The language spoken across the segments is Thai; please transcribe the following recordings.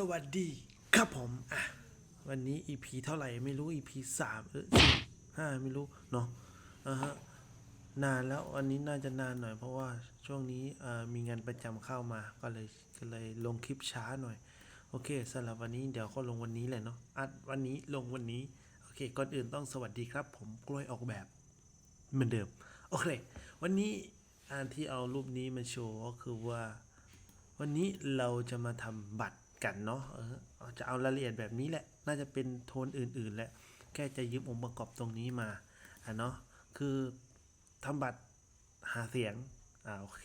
สวัสดีครับผมอะวันนี้ EP เท่าไหร่ไม่รู้ EP สามเออสี่ห้าไม่รู้เนาะอ่าฮะนานแล้ววันนี้น่าจะนานหน่อย เพราะว่าช่วงนี้เอ่อมีงานประจำเข้ามาก็เลยก็เลยลงคลิปช้าหน่อย โอเคสำหรับวันนี้เดี๋ยวก็ลงวันนี้แหละเนาะอัดวันนี้ลงวันนี้โอเคก่อนอื่นต้องสวัสดีครับ ผมกล้วยออกแบบเหมือนเดิมโอเค วันนี้อันที่เอารูปนี้มาโชว์ก็คือว่า วันนี้เราจะมาทำบัตร กันเนาะเออจะเอารายละเอียดแบบนี้แหละ น่าจะเป็นโทนอื่น ๆ แหละ แค่จะยืมองค์ประกอบตรงนี้มาอะเนาะคือทำบัตรหาเสียงอ่าโอเค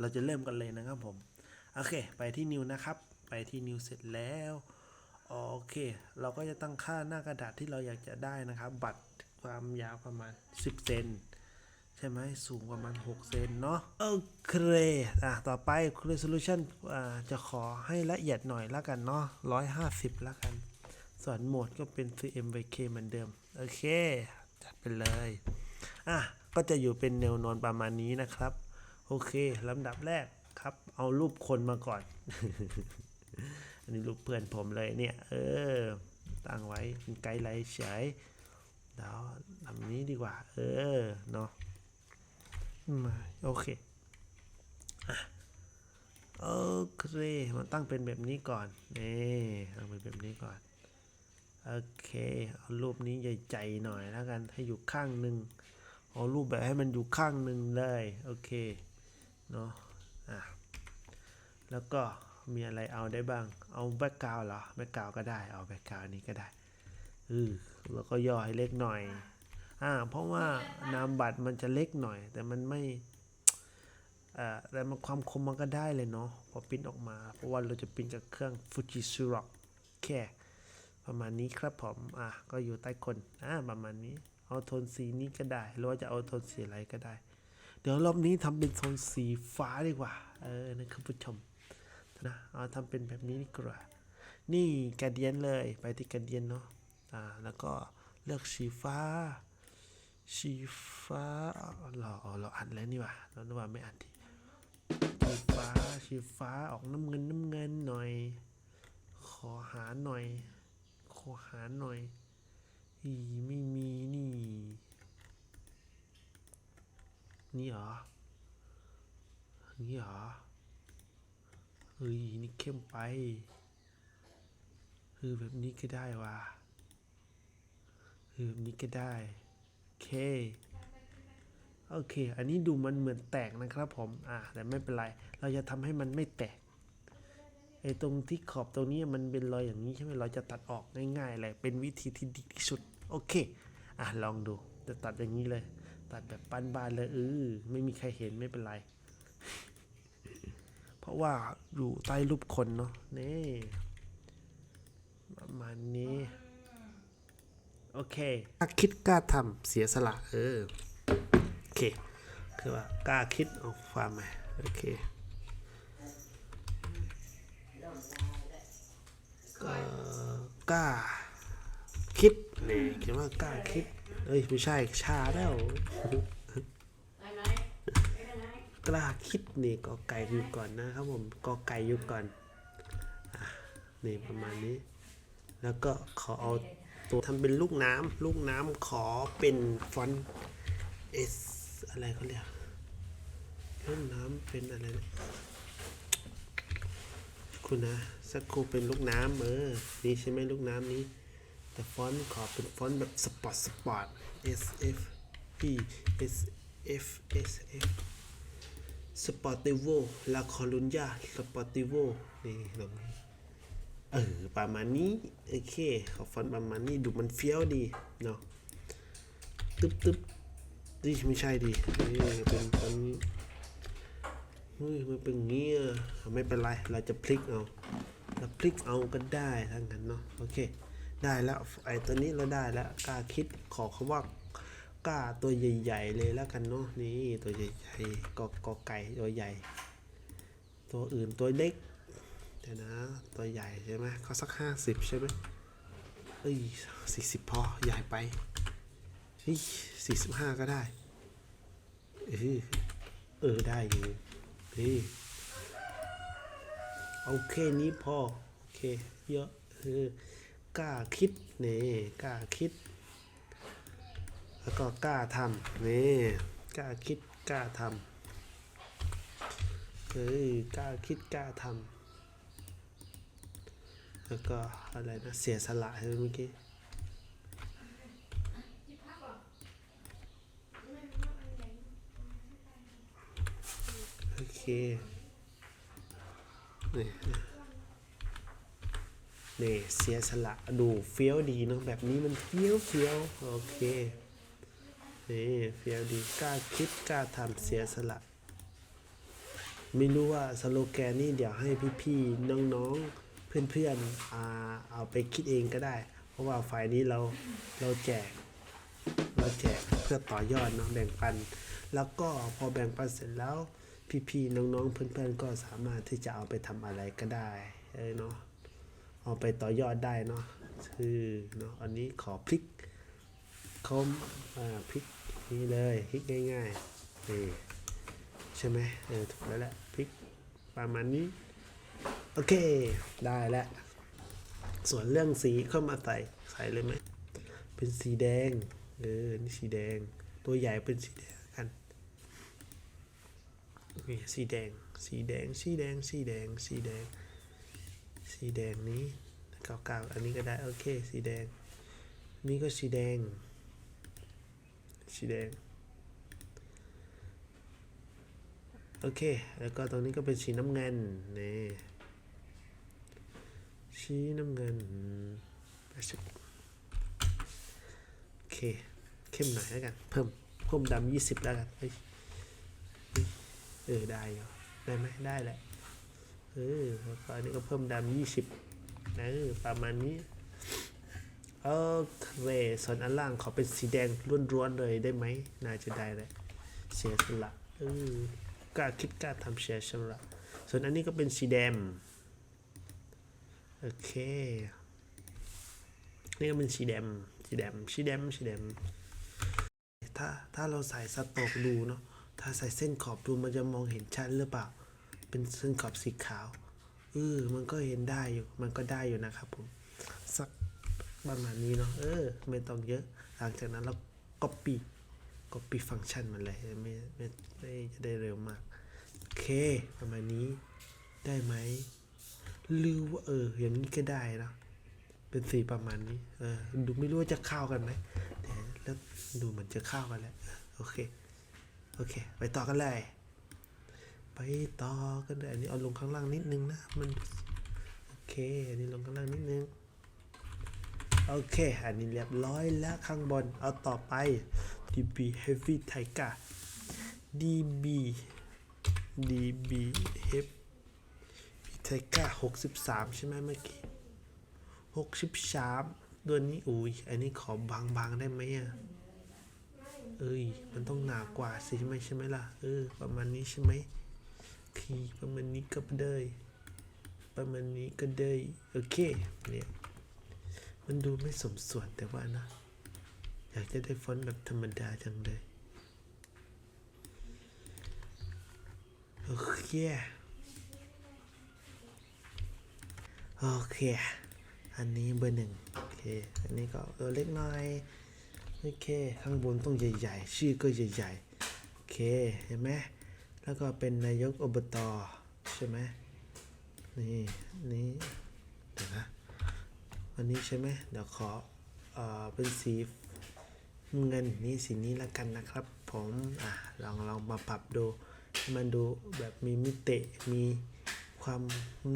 เราจะเริ่มกันเลยนะครับผม โอเค ไปที่นิวนะครับ ไปที่นิวเสร็จแล้วโอเค เราก็จะตั้งค่าหน้ากระดาษที่เราอยากจะได้นะครับ บัตรความยาวประมาณ 10 เซน ช่ไหมสูงประมาณ 6 เซนเนาะโอเคอะต่อไป resolution อ่าจะขอให้ละเอียดหน่อยละกันเนาะ150 ละกัน ส่วนโหมดก็เป็น CMYK เหมือนเดิม โอเค จัดไปเลย อะ ก็จะอยู่เป็นแนวนอนประมาณนี้นะครับ โอเคลำดับแรกครับ เอารูปคนมาก่อน อันนี้รูปเพื่อนผมเลยเนี่ย เออ ตั้งไว้เป็นไกด์ไลน์เฉยเดี๋ยวทำนี้ดีกว่า เออ เนาะ โอเคอะโอเคมันตั้งเป็นแบบนี้ก่อนนี่ตั้งเป็นแบบนี้ก่อน โอเค เอารูปนี้ใหญ่ๆหน่อยแล้วกัน ให้อยู่ข้างหนึ่งเอารูปแบบให้มันอยู่ข้างหนึ่งเลย โอเค เนาะอะ แล้วก็มีอะไรเอาได้บ้าง เอาแบ็กกราวเหรอ แบ็กกราวก็ได้ เอาแบ็กกราวนี้ก็ได้ อือแล้วก็ย่อให้เล็กหน่อย อ่าเพราะว่านามบัตรมันจะเล็กหน่อย แต่มันไม่อ่าแต่มันความคมมันก็ได้เลยเนาะพอปิ้นออกมา เพราะว่าเราจะปิ้นกับเครื่อง Fujitsu แค่ประมาณนี้ครับผมอะก็อยู่ใต้คนอ่าประมาณนี้เอาโทนสีนี้ก็ได้ หรือว่าจะเอาโทนสีอะไรก็ได้ เดี๋ยวรอบนี้ทำเป็นโทนสีฟ้าดีกว่า เออนะครับผู้ชมนะเอาทำเป็นแบบนี้ดีกว่า นี่กระเดียนเลยไปที่กระเดียนเนาะอ่าแล้วก็เลือกสีฟ้า สีฟ้าเราอ๋อเราอัดแล้วนี่ว่าเรานึกว่าไม่อัดทีสีฟ้าสีฟ้าออกน้ำเงินน้ำเงินหน่อย ขอหาหน่อย ขอหาหน่อยอีไม่มีนี่ นี่เหรอนี่เหรอเฮ้ยนี่เข้มไปคือแบบนี้ก็ได้ว่ะคือแบบนี้ก็ได้ เค โอเค อันนี้ดูมันเหมือนแตกนะครับผม อ่าแต่ไม่เป็นไร เราจะทำให้มันไม่แตก ไอ้ตรงที่ขอบตรงนี้มันเป็นรอยอย่างนี้ใช่ไหมเราจะตัดออกง่ายๆเลย เป็นวิธีที่ดีที่สุด โอเค อะลองดู จะตัดอย่างนี้เลย ตัดแบบปานบานๆเลยเออไม่มีใครเห็นไม่เป็นไร เพราะว่าอยู่ใต้รูปคนเนาะ นี่ประมาณนี้ โอเคกล้าคิดกล้าทำเสียสละเออโอเคคือว่ากล้าคิดเอาความมาโอเคก็กล้าคิดนี่เขียนว่ากล้าคิดเอ้ยไม่ใช่ชาแล้วกล้าคิดนี่กอไก่อยู่ก่อนนะครับผมกอไก่อยู่ก่อนอนี่ประมาณนี้ แล้วก็ขอเอา ตัวทำเป็นลูกน้ำลูกน้ำขอเป็นฟอนต์ S อะไรเขาเรียกลูกน้ำเป็นอะไรนะคุณนะสักครูเป็นลูกน้ำเออนี่ใช่ไหมลูกน้ำนี้ แต่ฟอนต์ขอเป็นฟอนต์แบบสปอร์ตสปอร์ต S F P S F S F สปอร์ติโวลาคอลุนยาสปอร์ติโวนี่ตรงนี้ เออประมาณนี้โอเคขอฟอนต์ประมาณนี้ดูมันเฟี้ยวดีเนาะตึ๊บตึ๊บนี่ไม่ใช่ดินี่เป็นฟอนต์เฮ้ยมันเป็นเงี้ยไม่เป็นไรเราจะพลิกเอาเราพลิกเอาก็ได้ทั้งนั้นเนาะโอเค ได้แล้วไอ้ตัวนี้เราได้แล้วกล้าคิดขอคำว่ากล้าตัวใหญ่ ๆ เลยแล้วกันเนาะนี่ตัวใหญ่ๆกอกอไก่ตัวใหญ่ ตัวอื่นตัวเล็ก เดี๋ยวนะ ตัวใหญ่ใช่ไหมเขาสักห้าสิบใช่ไหมเอ้ยสี่สิบพอ ใหญ่ไปเฮ้ยสี่สิบห้าก็ได้ เออเออ ได้อยู่เฮ้ยโอเคนี้พอ โอเค เยอะคือกล้าคิดนี่กล้าคิด แล้วก็กล้าทำนี่กล้าคิดกล้าทำเฮ้ยกล้าคิดกล้าทำ แล้วก็อะไรนะเสียสละใช่ไหมเมื่อกี้โอเคนี่นี่เสียสละดูเฟี้ยวดีเนอะแบบนี้มันเฟี้ยวเฟี้ยวโอเคนี่เฟี้ยวดีกล้าคิดกล้าทำเสียสละไม่รู้ว่าสโลแกนนี่เดี๋ยวให้พี่ๆน้องๆ เพื่อนๆอ่าเอาไปคิดเองก็ได้ เพราะว่าฝ่ายนี้เราเราแจก เราแจกเพื่อต่อยอดเนาะแบ่งปัน แล้วก็พอแบ่งปันเสร็จแล้วพี่ๆน้องๆเพื่อนๆก็สามารถที่จะเอาไปทำอะไรก็ได้เออเนาะเอาไปต่อยอดได้เนาะคือเนาะอันนี้ขอพลิกเขาอ่าพลิกนี่เลยพลิกง่ายๆนี่ใช่ไหมเออถูกแล้วแหละพลิกประมาณนี้ โอเค ได้แล้วส่วนเรื่องสีเข้ามาใส่ใส่เลยไหม เป็นสีแดง เออ นี่สีแดง ตัวใหญ่เป็นสีแดงกันนี่สีแดง สีแดง สีแดง สีแดง สีแดง สีแดงนี้เก่าๆอันนี้ก็ได้ โอเค สีแดง นี่ก็สีแดง สีแดง โอเค แล้วก็ตรงนี้ก็เป็นสีน้ำเงินนี่ สีน้ำเงินโอเค เข้มหน่อยแล้วกัน เพิ่มเพิ่มดำยี่สิบแล้วกันเฮ้เออได้อยู่ได้ไหมได้แหละเออแล้วก็อันนี้ก็เพิ่มดำยี่สิบเออประมาณนี้โอเคส่วนอันล่างขอเป็นสีแดงล้วนๆเลยได้ไหมน่าจะได้เลยเสียสละเออกล้าคิดกล้าทำเสียสละส่วนอันนี้ก็เป็นสีแดง โอเค นี่ก็เป็นสีแดงสีแดงสีแดงสีแดงถ้าถ้าเราใส่สโตกดูเนาะถ้าใส่เส้นขอบดูมันจะมองเห็นชัดหรือเปล่า เป็นเส้นขอบสีขาวเออมันก็เห็นได้อยู่ มันก็ได้อยู่นะครับผม สักประมาณนี้เนาะ เออ ไม่ต้องเยอะ หลังจากนั้นเรา copy copy ฟังก์ชันมันเลย ไม่ไม่ไม่จะได้เร็วมาก โอเค ประมาณนี้ ได้ไหม หรือว่าเออ อย่างนี้ก็ได้นะ เป็นสีประมาณนี้ เออ ดูไม่รู้ว่าจะเข้ากันไหมแต่แล้วดูเหมือนจะเข้ากันแล้ว โอเค โอเค ไปต่อกันเลย ไปต่อกันเลยอันนี้เอาลงข้างล่างนิดนึงนะ มัน โอเค อันนี้ลงข้างล่างนิดนึง โอเค อันนี้เรียบร้อยแล้วข้างบน เอาต่อไป DB Heavy Tiger DB DB Heavy Tiger 63ใช่ไหมเมื่อกี้63ตัวนี้อุ้ยอันนี้ขอบางๆได้ไหมอะเอ้ย มันต้องหนากว่าสิใช่ไหมใช่ไหมล่ะ เออ ประมาณนี้ใช่ไหมคีประมาณนี้ก็ได้ประมาณนี้ก็ได้ โอเค เนี่ย มันดูไม่สมส่วนแต่ว่านะ อยากจะได้ฟอนต์แบบธรรมดาจังเลย โอเค โอเค อันนี้เบอร์หนึ่งโอเค อันนี้ก็เออเล็กน้อยโอเค ข้างบนต้องใหญ่ๆ ชื่อก็ใหญ่ๆ โอเค เห็นไหม แล้วก็เป็นนายกอบตใช่ไหมนี่นี่เดี๋ยวนะ อันนี้ใช่ไหมเดี๋ยวขอเอ่อเป็นสีเงินนี่สีนี้แล้วกันนะครับ ผม อะลองลองมาปรับดูให้มันดูแบบมีมิติมี ความ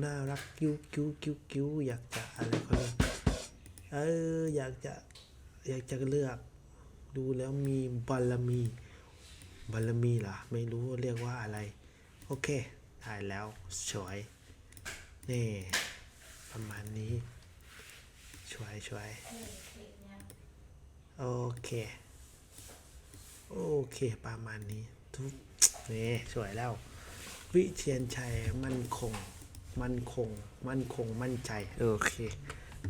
น่ารักกิ้วกิ้วกิ้วกิ้วอยากจะอะไรเขาเรียกเอออยากจะอยากจะเลือก ดูแล้วมีบารมีบารมีเหรอไม่รู้เรียกว่าอะไร โอเคได้แล้วสวยนี่ประมาณนี้ช่วยช่วยโอเคโอเคประมาณนี้ทุกนี่สวยแล้ว วิเชียนชัยมั่นคง มั่นคง มั่นคง มั่นใจ โอเค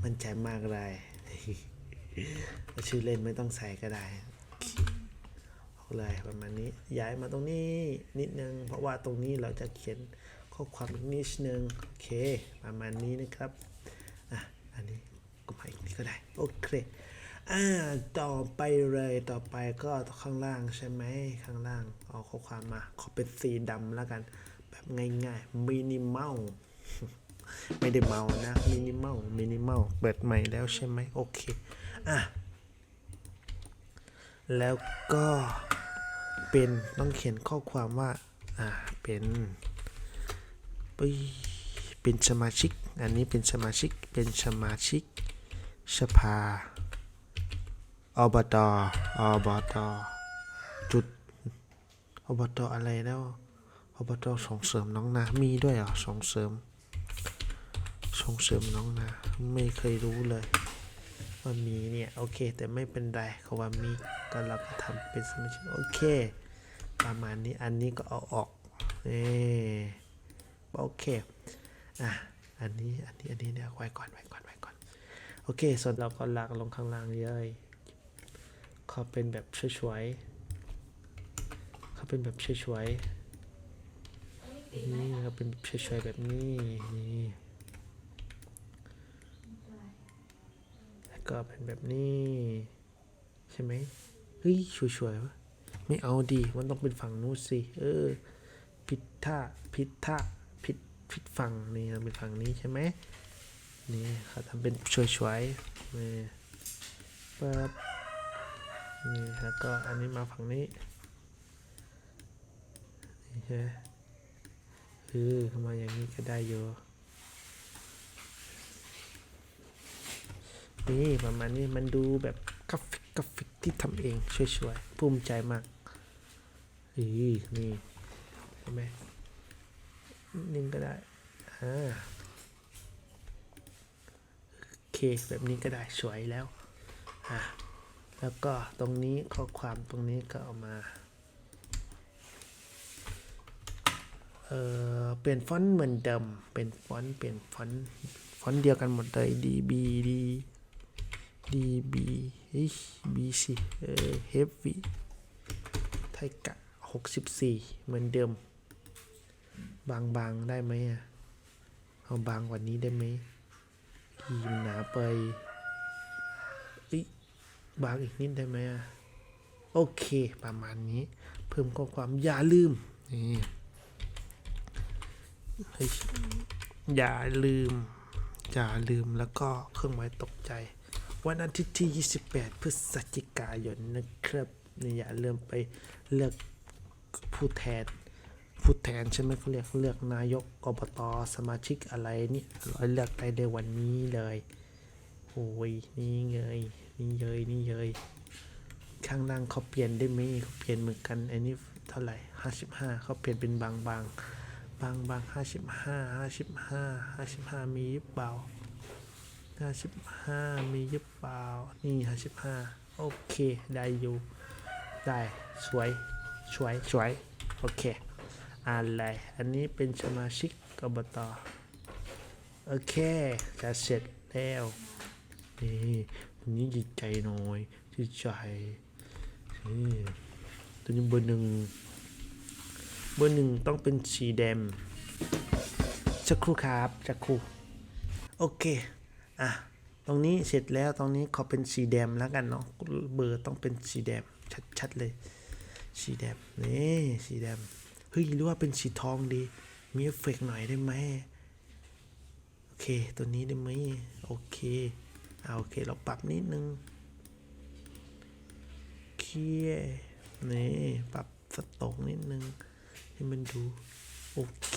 มั่นใจมากเลยชื่อเล่นไม่ต้องใส่ก็ได้โอเคเอาเลยประมาณนี้ย้ายมาตรงนี้นิดนึง เพราะว่าตรงนี้เราจะเขียนขข้อความอีกนิดนึงโอเค ประมาณนี้นะครับอะอันนี้ก็มาอีกนิดก็ได้โอเคอ่าต่อไปเลยต่อไปก็ข้างล่างใช่ไหมข้างล่างเอาข้อความมาขอเป็นสีดำแล้วกันแบบ ง่ายๆมินิมอลไม่ได้เมานะมินิมอลมินิมอลเปิดใหม่แล้วใช่ไหมโอเค อะ แล้วก็เป็นต้องเขียนข้อความว่า อ่า เป็นปเป็นสมาชิก อันนี้เป็นสมาชิก เป็นสมาชิก สภา อบต อบต จุด อบต อะไรแล้ว อบตส่งเสริมน้องนา มีด้วยเหรอส่งเสริม ส่งเสริมน้องนา ไม่เคยรู้เลย ว่ามีเนี่ย โอเค แต่ไม่เป็นไรเขาว่ามีก็เราก็ทำเป็นสมาชิกโอเค ประมาณนี้อันนี้ก็เอาออกนี่โอเคอะอันนี้อันนี้อันนี้เนี่ยไว้ก่อนไว้ก่อนไว้ก่อนโอเค ส่วนเราก็ลากลงข้างล่างเลยขอเป็นแบบช่วยๆเขาเป็นแบบช่วยๆ นี่เขาเป็นแบบช่วยๆแบบนี้นี่แล้วก็เป็นแบบนี้ ใช่ไหมเฮ้ยช่วยๆวะไม่เอาดีมันต้องเป็นฝั่งนู้นสิ เออ ผิดท่าผิดท่าผิดผิดฝั่งนี่เราเป็นฝั่งนี้ใช่ไหมนี่เขาทำเป็นช่วยๆนี่ปั๊บนี่แล้วก็อันนี้มาฝั่งนี้นี่ใช่ไหม เออเข้ามาอย่างนี้ก็ได้อยู่นี่ประมาณนี้มันดูแบบกราฟิกกราฟิกที่ทำเองช่วยๆภูมิใจมากอีนี่ใช่ไหมนิ่งก็ได้อ่าโอเคแบบนี้ก็ได้สวยแล้วอะแล้วก็ตรงนี้ข้อความตรงนี้ก็เอามา เออเปลี่ยนฟอนต์เหมือนเดิม เป็นฟอนต์เปลี่ยนฟอนต์ฟอนต์เดียวกันหมดเลย db d db เฮ้ย bc เออ heavy ไทยกะ64 เหมือนเดิม บางบางๆได้ไหมอะเอาบางกว่านี้ได้ไหมอีมันหนาไปอ้ยบางอีกนิดได้ไหมอะโอเค ประมาณนี้ เพิ่มข้อความอย่าลืมนี่ อย่าลืม อย่าลืมแล้วก็เครื่องหมายตกใจ วันอาทิตย์ที่ 28 พฤศจิกายนนะครับนี่อย่าลืมไปเลือกผู้แทน ผู้แทนใช่ไหมเขาเรียกเลือกนายกอบตสมาชิกอะไรนี่เราเลือกได้ในวันนี้เลยโอ้ยนี่เงยนี่เยยนี่เยยข้างล่างเขาเปลี่ยนได้ไหมเขาเปลี่ยนเหมือนกันอันนี้เท่าไหร่55เขาเปลี่ยนเป็นบาง บางบางห้าสิบห้าง55 55 55มีหรือเปล่าห้าสิบห้ามีหรือเปล่า นี่ห้าสิบห้าโอเค ได้อยู่ ได้สวยสวยสวยโอเคอะไรอันนี้เป็นสมาชิกกบตโอเคจะเสร็จแล้วนี่ตัวนี้จิตใจหน่อยจิตใจนี่ตัวนี้เบอร์หนึ่ง เบอร์หนึ่งต้องเป็นสีแดงสักครู่ครับสักครู่โอเค อะ ตรงนี้เสร็จแล้ว ตรงนี้ขอเป็นสีแดงแล้วกันเนาะ เบอร์ต้องเป็นสีแดงชัดๆเลย สีแดงนี่สีแดงเฮ้ยหรือว่าเป็นสีทองดี มีเอฟเฟกหน่อยได้ไหมโอเค ตัวนี้ได้ไหมโอเค เอาโอเค เราปรับนิดนึงโอเคนี่ ปรับสโตกนิดนึง ให้มันดู โอเค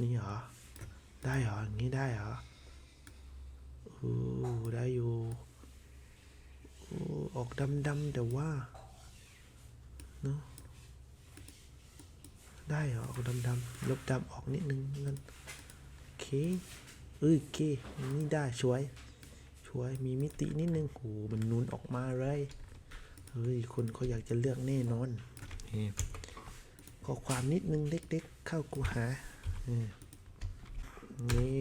นี่เหรอ ได้เหรอ อย่างนี้ได้เหรออู้ได้อยู่อู้ออกดำๆแต่ว่าเนอะได้เหรอออกดำๆลบดำออกนิดนึงงั้นโอเคเอ้ยโอเคนี่ได้ช่วยช่วยมีมิตินิดนึงโอ้มันนูนออกมาเลย เฮ้ยคนเขาอยากจะเลือกแน่นอนขอความนิดนึงเล็กๆ เข้ากูหานี่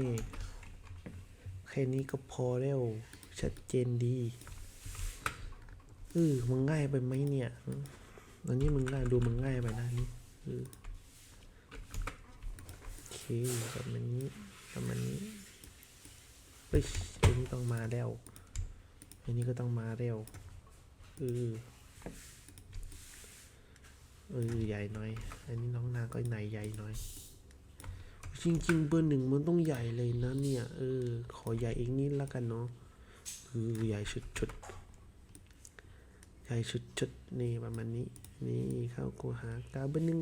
แค่นี้ก็พอแล้ว ชัดเจนดีเออมึงง่ายไปไหมเนี่ยตอนนี้มึงง่ายดูมึงง่ายไปนะนี่เออโอเคประมาณนี้ประมาณนี้เฮ้ยอันนี้ต้องมาแล้วอันนี้ก็ต้องมาแล้ว เออเออใหญ่หน่อย อันนี้น้องนาก็ไหนใหญ่หน่อยจริงๆเบอร์หนึ่งมันต้องใหญ่เลยนะเนี่ย เออ ขอใหญ่อีกนิดละกันเนาะคือใหญ่ชุดๆใหญ่ชุดๆนี่ประมาณนี้ นี่เข้ากูหากาเบอร์หนึ่ง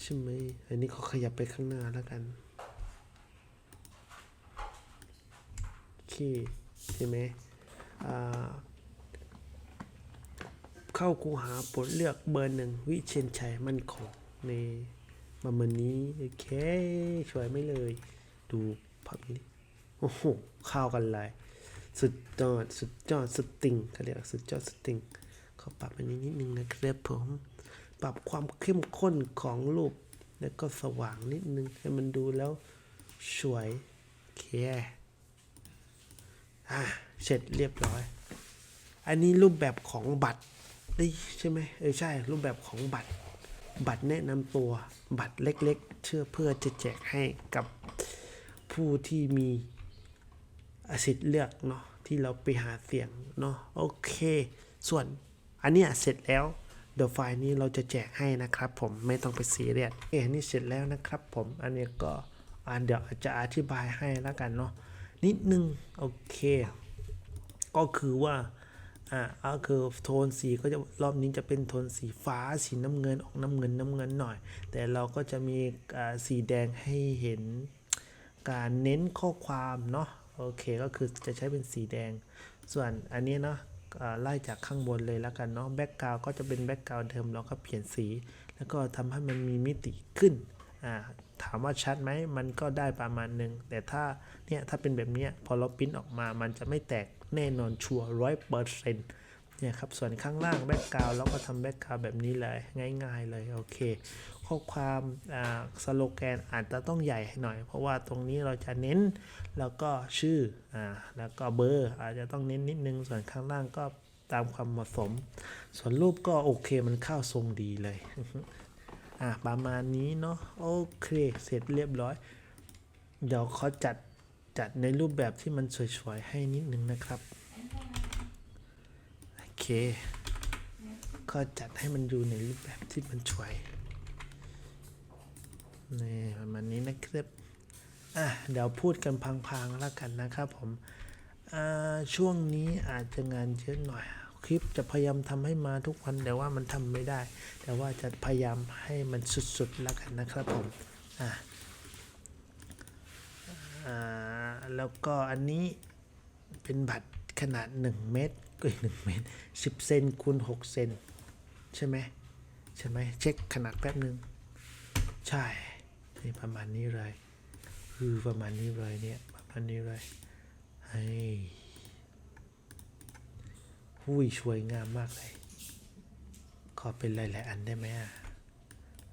ใช่ไหมอันนี้ขอขยับไปข้างหน้าแล้วกัน โอเคใช่ไหมเข้าคูหาปลดเลือกเบอร์หนึ่งวิเชียนชัยมั่นคงในประมาณนี้โอเคสวยไม่เลย ดูภาพนี้โอ้โหเข้ากันเลยสุดยอดสุดยอดสติงเขาเรียกสุดยอดสติงขอปรับอันนี้นิดนึงนะครับผมปรับความเข้มข้นของรูปแล้วก็สว่างนิดนึงให้มันดูแล้วสวยโอเคอะ เสร็จเรียบร้อย อันนี้รูปแบบของบัตรเอ้ใช่ไหมเออใช่ รูปแบบของบัตร บัตรแนะนำตัวบัตรเล็กๆ เชื่อเพื่อจะแจกให้กับผู้ที่มีสิทธิ์เลือกเนาะที่เราไปหาเสียงเนาะโอเค ส่วนอันนี้เสร็จแล้วเดี๋ยวไฟล์นี้เราจะแจกให้นะครับผมไม่ต้องไปซีเรียสเอ้ยอันนี้เสร็จแล้วนะครับผมอันนี้ก็อ่าเดี๋ยวจะอธิบายให้แล้วกันเนาะ นิดนึง โอเค ก็คือว่า อ่าก็คือโทนสีก็จะรอบนี้จะเป็นโทนสีฟ้าสีน้ำเงินออกน้ำเงินน้ำเงินหน่อย แต่เราก็จะมีอ่าสีแดงให้เห็นการเน้นข้อความเนาะโอเคก็คือจะใช้เป็นสีแดง ส่วนอันนี้เนาะไล่จากข้างบนเลยแล้วกันเนาะแบ็กกราวก็จะเป็นแบ็กกราวเดิมเราก็เปลี่ยนสี แล้วก็ทำให้มันมีมิติขึ้นอ่าามว่าชัดไหมมันก็ได้ประมาณหนึ่งแต่ถ้าเนี่ยถ้าเป็นแบบนี้พอเราปริ้นออกมามันจะไม่แตกแน่นอนชัวร้อยเปอร์เซ็นต์เนี่ยครับส่วนข้างล่างแบ็กกราวเราก็ทำแบ็กกราวแบบนี้เลยง่ายๆเลยโอเค ข้อความอ่าสโลแกนอาจจะต้องใหญ่หน่อย เพราะว่าตรงนี้เราจะเน้นแล้วก็ชื่ออ่าแล้วก็เบอร์อาจจะต้องเน้นนิดนึงส่วนข้างล่างก็ตามความเหมาะสม ส่วนรูปก็โอเคมันเข้าทรงดีเลย อะประมาณนี้เนาะโอเค เสร็จเรียบร้อย เดี๋ยวเขาจัดจัดในรูปแบบที่มันสวยๆ ให้นิดนึงนะครับ โอเค ก็จัดให้มันดูในรูปแบบที่มันสวยนี่ประมาณนี้นะครับอะเดี๋ยวพูดกันพังๆแล้วกันนะครับผมช่วงนี้อาจจะงานเยอะหน่อย คลิปจะพยายามทำให้มาทุกวันแต่ว่ามันทำไม่ได้ แต่ว่าจะพยายามให้มันสุดๆแล้วกันนะครับผมอ่าแล้วก็อันนี้เป็นบัตรขนาด 1 เมตรก็หนึ่งเมตร10เซนคูณ6เซนใช่ไหมใช่ไหมเช็คขนาดแป๊บหนึ่งใช่นี่ประมาณนี้เลยคือประมาณนี้เลยเนี่ยประมาณนี้เลยเฮ้ย หุยสวยงามมากเลย ขอเป็นหลาย ๆ อันได้ไหมอะ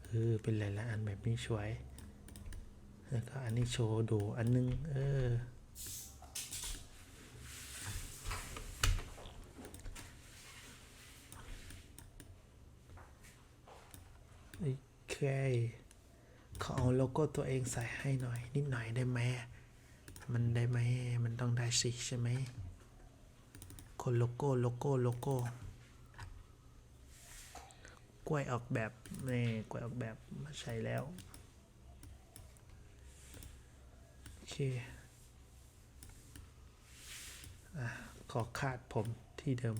เออเป็นหลาย ๆ อันแบบนี้สวย แล้วก็อันนี้โชว์ดูอันนึง เออ โอเคขาเอาโลโก้ตัวเองใส่ให้หน่อย นิดหน่อยได้ไหม มันได้ไหม มันต้องได้สิใช่ไหม โลโก้โลโก้โลโก้กล้วยออกแบบนี่กล้วยออกแบบมาใช้แล้วโอเคอขอคาดผมที่เดิม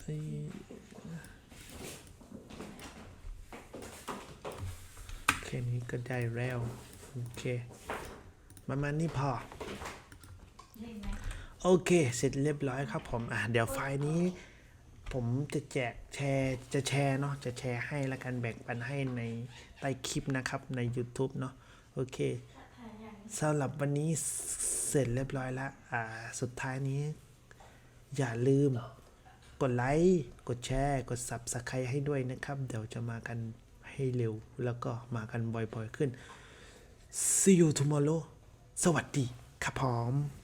เฮ้ยแค่นี้ ก็ได้แล้ว โอเคประมาณนี้พอ โอเค เสร็จเรียบร้อยครับผม อะ เดี๋ยวไฟล์นี้ ผมจะแจกแชร์จะแชร์เนาะจะแชร์ให้ละกันแบ่งปันให้ในใต้คลิปนะครับใน YouTube เนาะโอเคสำหรับวันนี้เสร็จเรียบร้อยแล้วอ่า สุดท้ายนี้ อย่าลืม กดไลค์ กดแชร์ กด Subscribe ให้ด้วยนะครับ เดี๋ยวจะมากัน ให้เร็ว แล้วก็มากันบ่อยๆขึ้น see you tomorrow สวัสดีครับผม